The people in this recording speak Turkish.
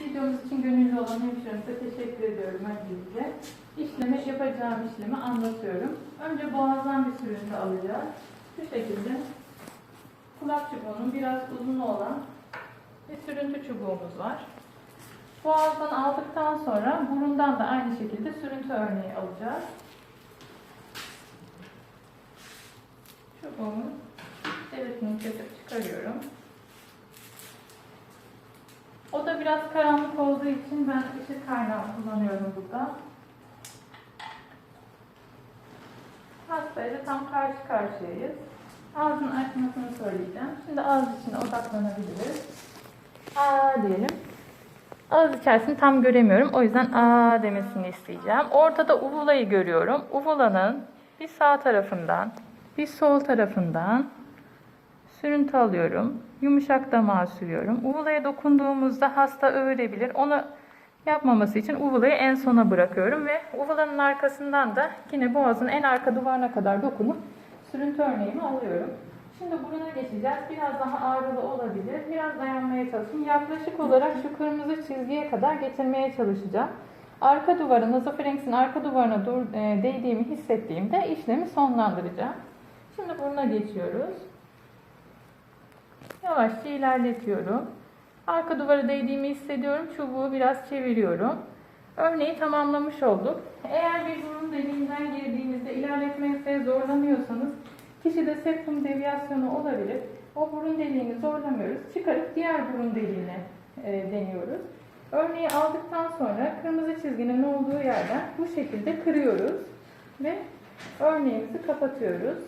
Videomuz için gönüllü olan hemşiremize teşekkür ediyorum öncelikle. İşlemi, yapacağım işlemi anlatıyorum. Önce boğazdan bir sürüntü alacağız. Şu şekilde kulak çubuğunun biraz uzun olan bir sürüntü çubuğumuz var. Boğazdan aldıktan sonra burundan da aynı şekilde sürüntü örneği alacağız. Çubuğumun derisini kesip çıkarıyorum. Biraz karanlık olduğu için ben ışık kaynağı kullanıyorum burada. Hastayla tam karşı karşıyayız. Ağzın açmasını söyleyeceğim. Şimdi ağız içine odaklanabiliriz. Aa diyelim. Ağız içerisini tam göremiyorum. O yüzden aa demesini isteyeceğim. Ortada uvulayı görüyorum. Uvulanın bir sağ tarafından, bir sol tarafından sürüntü alıyorum. Yumuşak damağa sürüyorum. Uvulaya dokunduğumuzda hasta öğrenebilir. Onu yapmaması için uvulayı en sona bırakıyorum ve uvulanın arkasından da yine boğazın en arka duvarına kadar dokunup sürüntü örneğimi alıyorum. Şimdi buruna geçeceğiz. Biraz daha ağrılı olabilir. Biraz dayanmaya çalışın. Yaklaşık olarak şu kırmızı çizgiye kadar getirmeye çalışacağım. Arka duvarı, nazopharynx'in arka duvarına dur, e, değdiğimi hissettiğimde işlemi sonlandıracağım. Şimdi buruna geçiyoruz. Yavaşça ilerletiyorum. Arka duvara değdiğimi hissediyorum. Çubuğu biraz çeviriyorum. Örneği tamamlamış olduk. Eğer bir burun deliğinden girdiğinizde ilerletmekte zorlanıyorsanız kişide septum deviyasyonu olabilir. O burun deliğini zorlamıyoruz. Çıkarıp diğer burun deliğine e, deniyoruz. Örneği aldıktan sonra kırmızı çizginin olduğu yerden bu şekilde kırıyoruz ve örneğimizi kapatıyoruz.